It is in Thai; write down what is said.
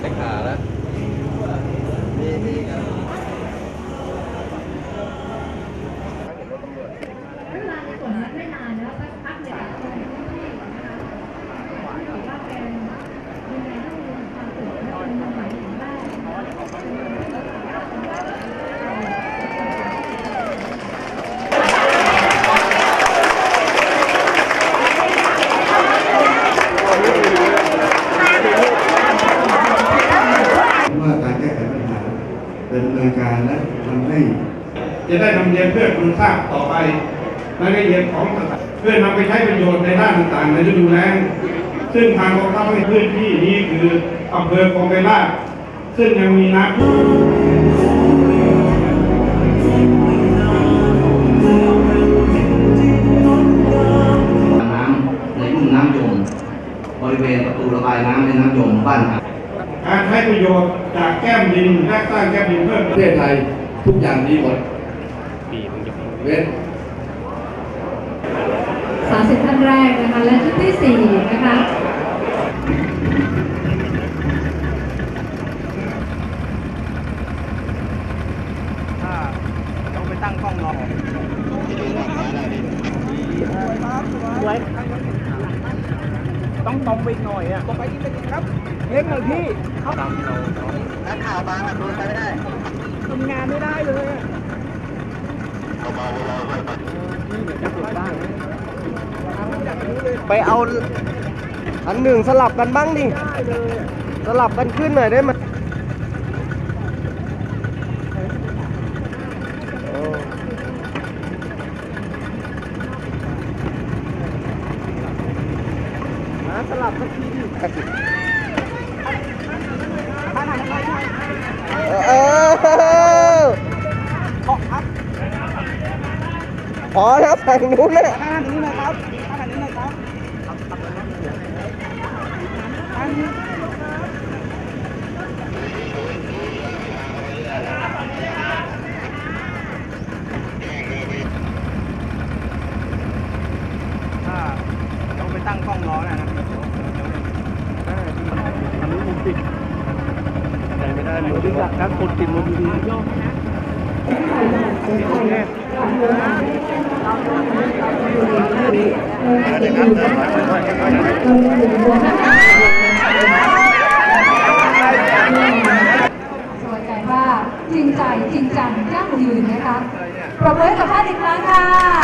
แต่ขาแล้วนี่นี่ ดำเนินการและทำให้ จะได้นำเรียนเพื่อคุณทราบต่อไปรายละเอียดของต่างๆเพื่อนำไปใช้ประโยชน์ในด้านต่างๆในฤดูแล้งซึ่งทางกองทัพให้พื้นที่นี้คืออำเภอกองไกรลาดซึ่งยังมีน้ำน้ำในลุ่มน้ำยมบริเวณประตูระบายน้ำในน้ำยมบ้าน การใช้ประโยชน์จากแก้มดินและสร้างแก้มดินเพิ่มประเทศไทยทุกอย่างดีหมดเว้นสามสิบท่านแรกนะคะ และชุดที่สี่นะคะต้องไปตั้งกล้องรอ ต้องตรงไปอีกหน่อยอะตรงไปอีกนิดนึงครับเล็กหน่อยพี่เขานักข่าวบางอะดูไปไม่ได้ทำงานไม่ได้เลยอะไปเอาอันหนึ่งสลับกันบ้างดิสลับกันขึ้นหน่อยได้ไหมโอ้ มา สลับสักทีดิเออพอแล้วฝั่งนู้นน่ะข้างนี้นะครับข้างนี้นะครับ ต้องไปตั้งกล้องล้อนะนะอันนี้มุมปิดใส่ไม่ได้มือดึงหลักครับคนติดมือดีๆโยกนะสบายใจว่าจริงใจจริงจังยั่งยืนนะคะปรบมือให้กับท่านอีกครั้งค่ะ